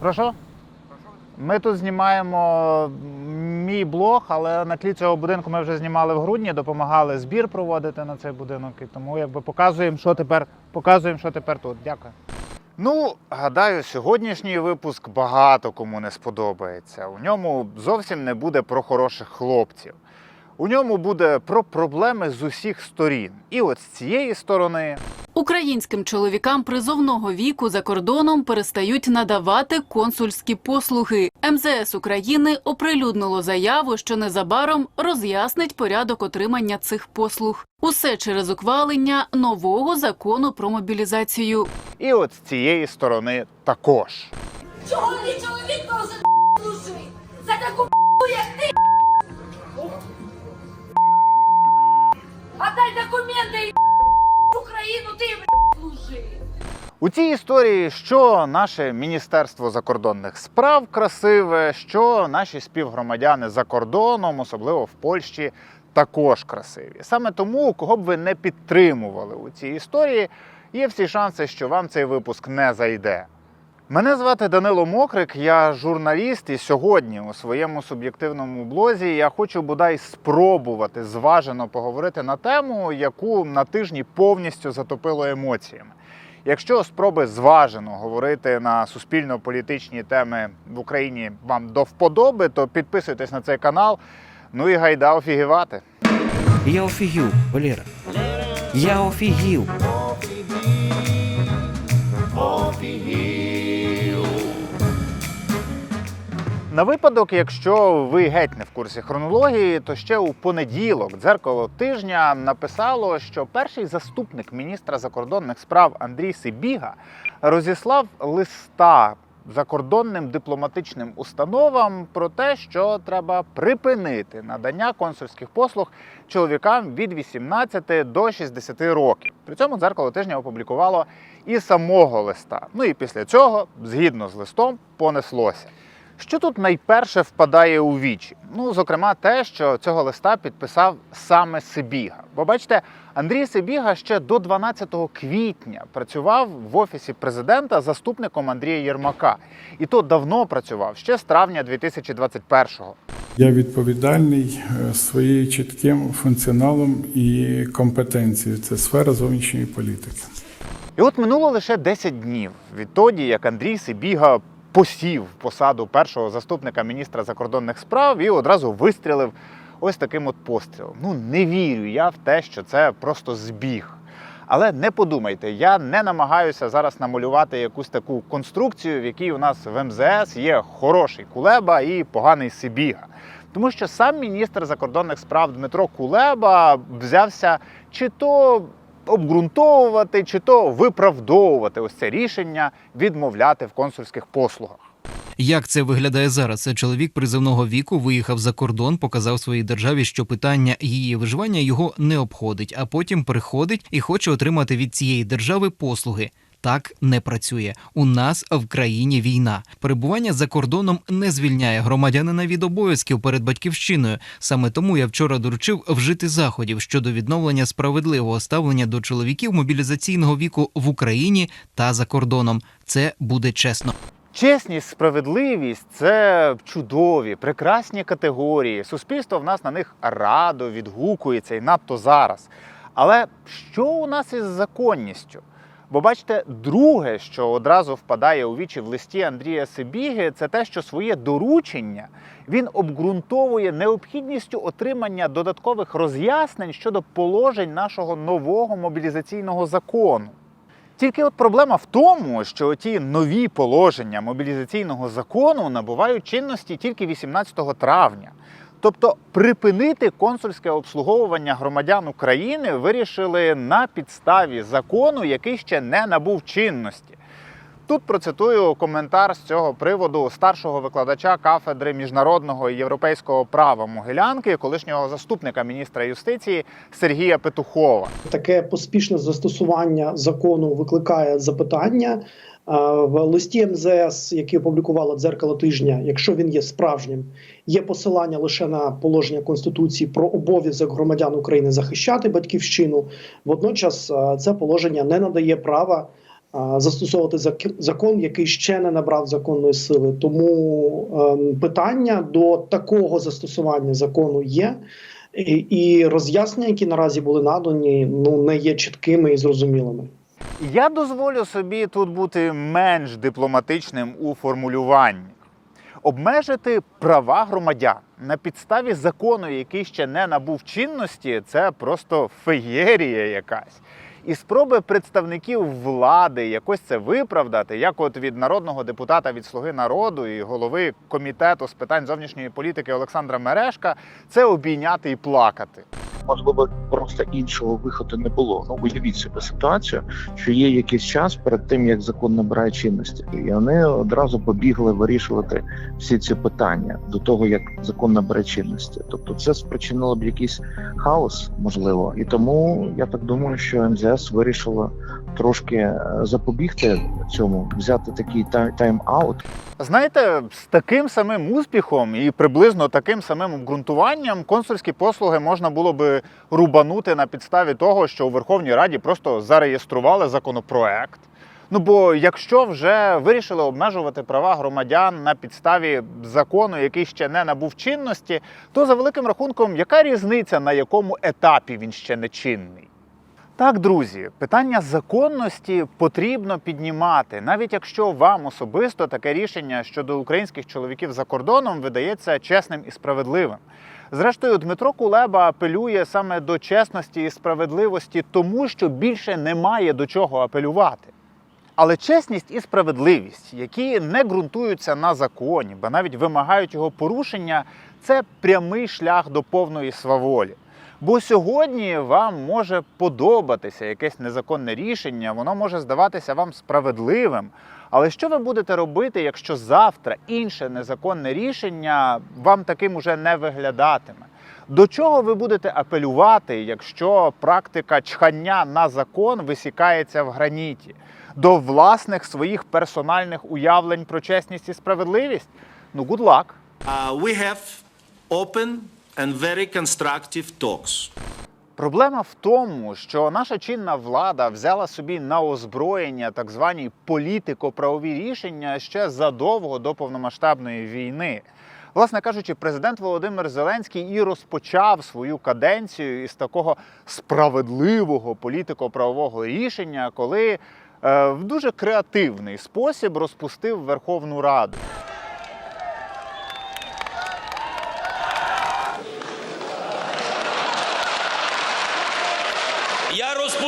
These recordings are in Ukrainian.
Прошу? Ми тут знімаємо мій блог, але на тлі цього будинку ми вже знімали в грудні, допомагали збір проводити на цей будинок. І тому якби показуємо, що тепер, показуємо, що тепер тут. Дякую. Ну, гадаю, сьогоднішній випуск багато кому не сподобається. У ньому зовсім не буде про хороших хлопців. У ньому буде про проблеми з усіх сторін. І от з цієї сторони Українським чоловікам призовного віку за кордоном перестають надавати консульські послуги. МЗС України оприлюднило заяву, що незабаром роз'яснить порядок отримання цих послуг. Усе через ухвалення нового закону про мобілізацію. І от з цієї сторони також. Чого не чоловік должен? За таку як ти. Отдай документи і Україну ти служи. У цій історії що наше Міністерство закордонних справ красиве, що наші співгромадяни за кордоном, особливо в Польщі, також красиві. Саме тому, кого б ви не підтримували у цій історії, є всі шанси, що вам цей випуск не зайде. Мене звати Данило Мокрик, я журналіст, і сьогодні у своєму суб'єктивному блозі я хочу бодай спробувати зважено поговорити на тему, яку на тижні повністю затопило емоціями. Якщо спроби зважено говорити на суспільно-політичні теми в Україні вам до вподоби, то підписуйтесь на цей канал. Ну і гайда офігівати. Я офігів, Валера. Я офігів. На випадок, якщо ви геть не в курсі хронології, то ще у понеділок дзеркало тижня написало, що перший заступник міністра закордонних справ Андрій Сибіга розіслав листа закордонним дипломатичним установам про те, що треба припинити надання консульських послуг чоловікам від 18 до 60 років. При цьому дзеркало тижня опублікувало і самого листа. Ну і після цього, згідно з листом, понеслося. Що тут найперше впадає у вічі? Ну, зокрема, те, що цього листа підписав саме Сибіга. Бо бачите, Андрій Сибіга ще до 12 квітня працював в офісі президента заступником Андрія Єрмака. І то давно працював ще з травня 2021-го. Я відповідальний е, своєю чітким функціоналом і компетенцією. Це сфера зовнішньої політики. І от минуло лише 10 днів відтоді, як Андрій Сибіга посів посаду першого заступника міністра закордонних справ і одразу вистрілив ось таким от пострілом. Ну не вірю я в те, що це просто збіг. Але не подумайте, я не намагаюся зараз намалювати якусь таку конструкцію, в якій у нас в МЗС є хороший кулеба і поганий Сибіга. Тому що сам міністр закордонних справ Дмитро Кулеба взявся чи то обґрунтовувати, чи то виправдовувати ось це рішення відмовляти в консульських послугах. Як це виглядає зараз? Чоловік призивного віку виїхав за кордон, показав своїй державі, що питання її виживання його не обходить, а потім приходить і хоче отримати від цієї держави послуги. Так не працює. У нас в країні війна. Перебування за кордоном не звільняє громадянина від обов'язків перед батьківщиною. Саме тому я вчора доручив вжити заходів щодо відновлення справедливого ставлення до чоловіків мобілізаційного віку в Україні та за кордоном. Це буде чесно. Чесність, справедливість це чудові, прекрасні категорії. Суспільство в нас на них радо відгукується і надто зараз. Але що у нас із законністю? Бо бачите, друге, що одразу впадає у вічі в листі Андрія Сибіги, це те, що своє доручення він обґрунтовує необхідністю отримання додаткових роз'яснень щодо положень нашого нового мобілізаційного закону. Тільки от проблема в тому, що ті нові положення мобілізаційного закону набувають чинності тільки 18 травня. Тобто припинити консульське обслуговування громадян України вирішили на підставі закону, який ще не набув чинності. Тут процитую коментар з цього приводу старшого викладача кафедри міжнародного і європейського права Могилянки, колишнього заступника міністра юстиції Сергія Петухова. Таке поспішне застосування закону викликає запитання. В листі МЗС, який опублікувала дзеркало тижня, якщо він є справжнім, є посилання лише на положення конституції про обов'язок громадян України захищати батьківщину. Водночас це положення не надає права застосовувати зак- закон, який ще не набрав законної сили. Тому ем, питання до такого застосування закону є. І роз'яснення, які наразі були надані, ну не є чіткими і зрозумілими. Я дозволю собі тут бути менш дипломатичним у формулюванні. Обмежити права громадян на підставі закону, який ще не набув чинності, це просто феєрія якась. І спроби представників влади якось це виправдати, як от від народного депутата від Слуги народу і голови комітету з питань зовнішньої політики Олександра Мерешка, це обійняти і плакати. Можливо, просто іншого виходу не було. Ну уявіть собі ситуацію, що є якийсь час перед тим, як закон набирає чинності, і вони одразу побігли вирішувати всі ці питання до того, як закон набере чинності. Тобто, це спричинило б якийсь хаос, можливо, і тому я так думаю, що МЗС вирішило трошки е, запобігти цьому, взяти такий тайм-аут. Знаєте, з таким самим успіхом і приблизно таким самим обґрунтуванням консульські послуги можна було би рубанути на підставі того, що у Верховній Раді просто зареєстрували законопроект. Ну бо якщо вже вирішили обмежувати права громадян на підставі закону, який ще не набув чинності, то за великим рахунком, яка різниця на якому етапі він ще не чинний? Так, друзі, питання законності потрібно піднімати, навіть якщо вам особисто таке рішення щодо українських чоловіків за кордоном видається чесним і справедливим. Зрештою, Дмитро Кулеба апелює саме до чесності і справедливості, тому що більше немає до чого апелювати. Але чесність і справедливість, які не ґрунтуються на законі, ба навіть вимагають його порушення, це прямий шлях до повної сваволі. Бо сьогодні вам може подобатися якесь незаконне рішення, воно може здаватися вам справедливим. Але що ви будете робити, якщо завтра інше незаконне рішення вам таким уже не виглядатиме? До чого ви будете апелювати, якщо практика чхання на закон висікається в граніті? До власних своїх персональних уявлень про чесність і справедливість? Ну, good luck. Uh, we have open and very constructive talks. Проблема в тому, що наша чинна влада взяла собі на озброєння так звані політико-правові рішення ще задовго до повномасштабної війни. Власне кажучи, президент Володимир Зеленський і розпочав свою каденцію із такого справедливого політико-правового рішення, коли е, в дуже креативний спосіб розпустив Верховну Раду.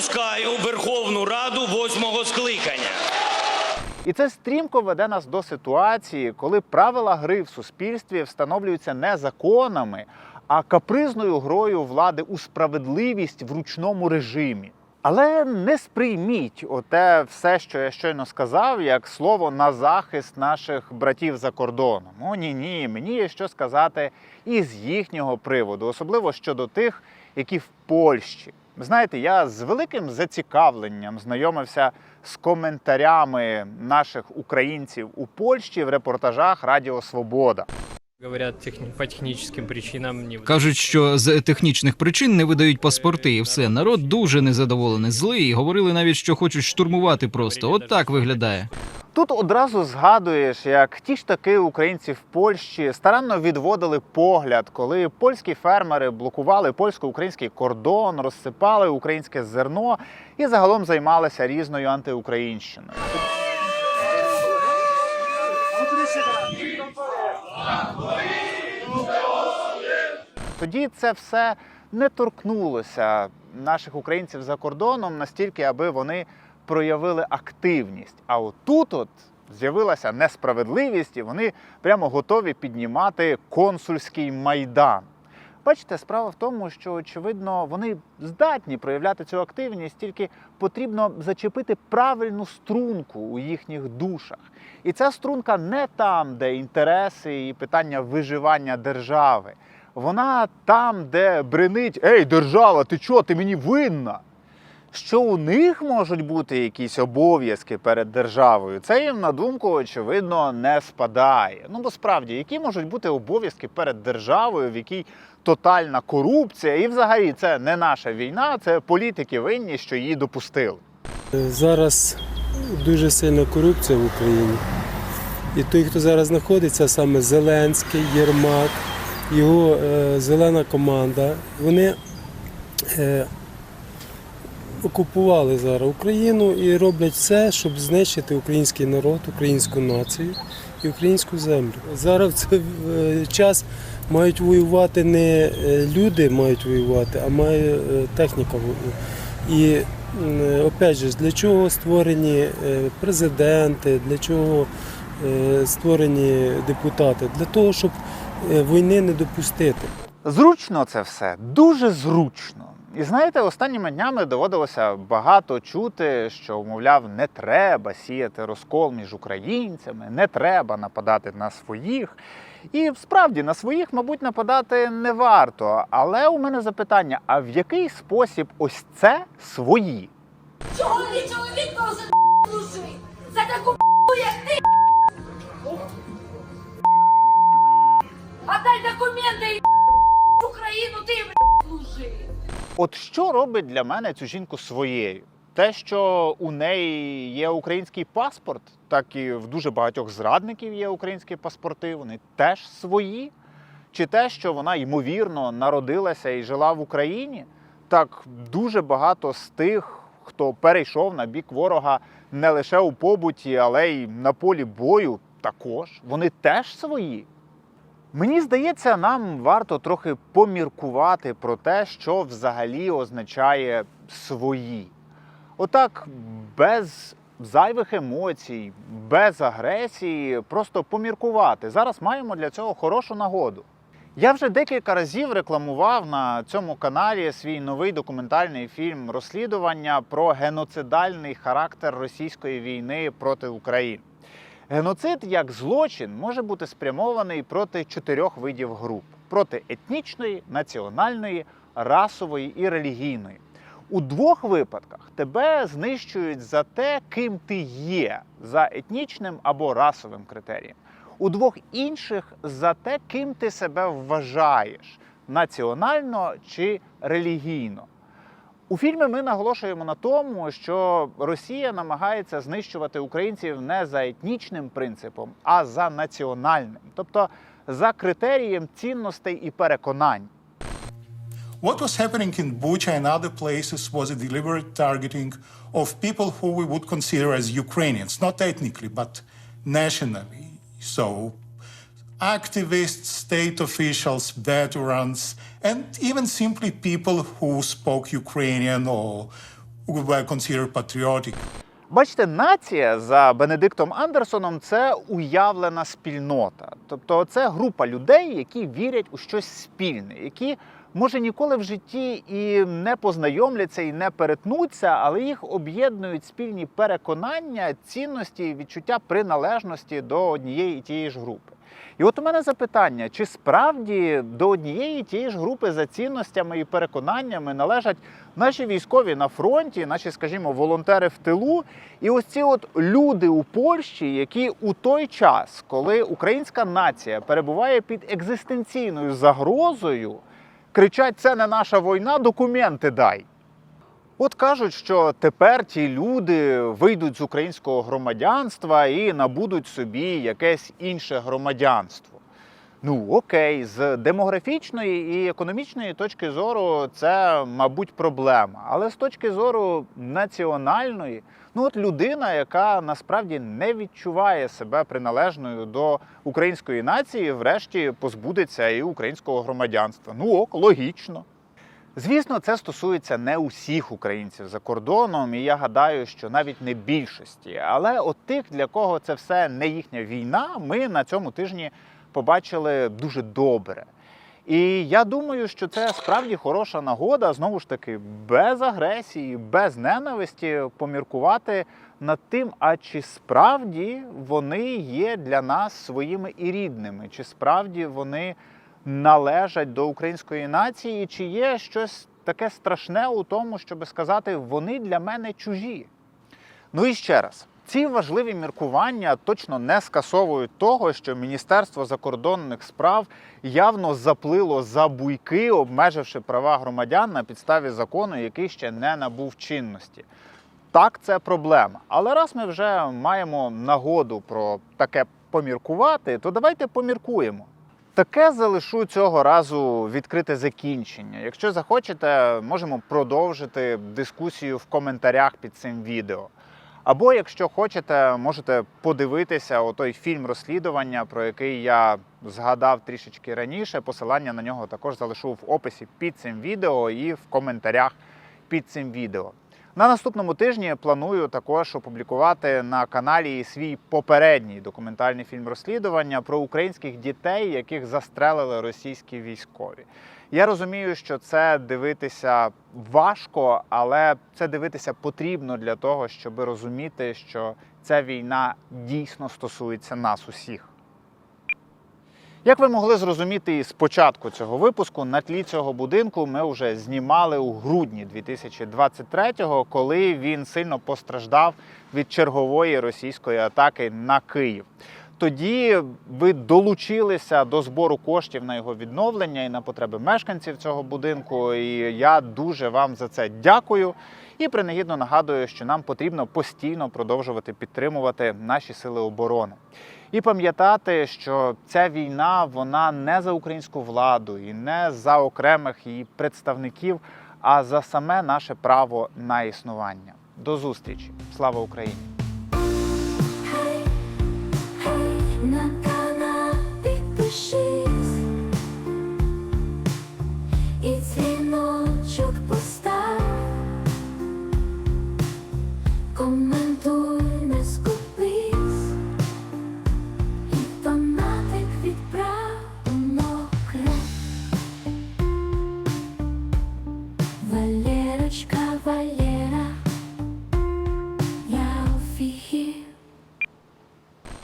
Я Верховну Раду восьмого скликання. І це стрімко веде нас до ситуації, коли правила гри в суспільстві встановлюються не законами, а капризною грою влади у справедливість в ручному режимі. Але не сприйміть оте все, що я щойно сказав, як слово на захист наших братів за кордоном. О, ні, ні, мені є що сказати і з їхнього приводу, особливо щодо тих, які в Польщі. Знаєте, я з великим зацікавленням знайомився з коментарями наших українців у Польщі в репортажах Радіо Свобода. Говорят, техни- по техническим причинам не Кажуть, що з технічних причин не видають паспорти, і все. Народ дуже незадоволений, злий. Говорили навіть, що хочуть штурмувати просто. От так виглядає. Тут одразу згадуєш, як ті ж таки українці в Польщі старанно відводили погляд, коли польські фермери блокували польсько-український кордон, розсипали українське зерно і загалом займалися різною антиукраїнщиною. Тоді це все не торкнулося наших українців за кордоном настільки, аби вони проявили активність. А отут от з'явилася несправедливість, і вони прямо готові піднімати консульський майдан. Бачите, справа в тому, що очевидно вони здатні проявляти цю активність, тільки потрібно зачепити правильну струнку у їхніх душах. І ця струнка не там, де інтереси і питання виживання держави. Вона там, де бренить Ей, держава, ти чого, ти мені винна? Що у них можуть бути якісь обов'язки перед державою, це їм на думку, очевидно, не спадає. Ну бо справді, які можуть бути обов'язки перед державою, в якій тотальна корупція, і взагалі це не наша війна, це політики винні, що її допустили. Зараз дуже сильна корупція в Україні. І той, хто зараз знаходиться, саме Зеленський, Єрмак, його е, зелена команда, вони е, окупували зараз Україну і роблять все, щоб знищити український народ, українську націю і українську землю. Зараз в цей е, час мають воювати не е, люди мають воювати, а має е, техніка. І опять же, для чого створені президенти, для чого створені депутати? Для того, щоб війни не допустити. Зручно це все, дуже зручно. І знаєте, останніми днями доводилося багато чути, що, мовляв, не треба сіяти розкол між українцями, не треба нападати на своїх. І справді на своїх, мабуть, нападати не варто. Але у мене запитання: а в який спосіб ось це свої? Чого не чоловік должен служити? За таку як ти. Отдай документи Україну ти служи. От що робить для мене цю жінку своєю? Те, що у неї є український паспорт, так і в дуже багатьох зрадників є українські паспорти, вони теж свої. Чи те, що вона ймовірно народилася і жила в Україні, так дуже багато з тих, хто перейшов на бік ворога не лише у побуті, але й на полі бою, також вони теж свої. Мені здається, нам варто трохи поміркувати про те, що взагалі означає свої. Отак, без зайвих емоцій, без агресії, просто поміркувати. Зараз маємо для цього хорошу нагоду. Я вже декілька разів рекламував на цьому каналі свій новий документальний фільм розслідування про геноцидальний характер російської війни проти України. Геноцид як злочин може бути спрямований проти чотирьох видів груп: проти етнічної, національної, расової і релігійної. У двох випадках тебе знищують за те, ким ти є, за етнічним або расовим критерієм. У двох інших за те, ким ти себе вважаєш національно чи релігійно. У фільмі ми наголошуємо на тому, що Росія намагається знищувати українців не за етнічним принципом, а за національним, тобто за критерієм цінностей і переконань. What was happening in Bucha and other places was a deliberate targeting of people who we would consider as Ukrainians, not ethnically, but nationally. So, activists, state officials, veterans, and even simply people who spoke Ukrainian or were considered patriotic. Бачите, нація за Бенедиктом Андерсоном це уявлена спільнота. Тобто це група людей, які вірять у щось спільне, які може ніколи в житті і не познайомляться, і не перетнуться, але їх об'єднують спільні переконання, цінності і відчуття приналежності до однієї і тієї ж групи. І от у мене запитання: чи справді до однієї тієї ж групи за цінностями і переконаннями належать наші військові на фронті, наші, скажімо, волонтери в тилу, і ось ці от люди у Польщі, які у той час, коли українська нація перебуває під екзистенційною загрозою, кричать: це не наша війна, документи дай. От кажуть, що тепер ті люди вийдуть з українського громадянства і набудуть собі якесь інше громадянство. Ну окей, з демографічної і економічної точки зору це, мабуть, проблема. Але з точки зору національної, ну от людина, яка насправді не відчуває себе приналежною до української нації, врешті позбудеться і українського громадянства. Ну ок, логічно. Звісно, це стосується не усіх українців за кордоном, і я гадаю, що навіть не більшості. Але от тих, для кого це все не їхня війна, ми на цьому тижні побачили дуже добре. І я думаю, що це справді хороша нагода, знову ж таки, без агресії, без ненависті поміркувати над тим, а чи справді вони є для нас своїми і рідними, чи справді вони належать до української нації, чи є щось таке страшне у тому, щоб сказати, вони для мене чужі. Ну і ще раз. Ці важливі міркування точно не скасовують того, що Міністерство закордонних справ явно заплило за буйки, обмеживши права громадян на підставі закону, який ще не набув чинності. Так, це проблема. Але раз ми вже маємо нагоду про таке поміркувати, то давайте поміркуємо. Таке залишу цього разу відкрите закінчення. Якщо захочете, можемо продовжити дискусію в коментарях під цим відео. Або, якщо хочете, можете подивитися отой фільм розслідування, про який я згадав трішечки раніше. Посилання на нього також залишу в описі під цим відео і в коментарях під цим відео. На наступному тижні планую також опублікувати на каналі свій попередній документальний фільм розслідування про українських дітей, яких застрелили російські військові. Я розумію, що це дивитися важко, але це дивитися потрібно для того, щоб розуміти, що ця війна дійсно стосується нас усіх. Як ви могли зрозуміти із початку цього випуску, на тлі цього будинку ми вже знімали у грудні 2023-го, коли він сильно постраждав від чергової російської атаки на Київ. Тоді ви долучилися до збору коштів на його відновлення і на потреби мешканців цього будинку. І я дуже вам за це дякую. І принагідно нагадую, що нам потрібно постійно продовжувати підтримувати наші сили оборони. І пам'ятати, що ця війна вона не за українську владу і не за окремих її представників, а за саме наше право на існування. До зустрічі! Слава Україні!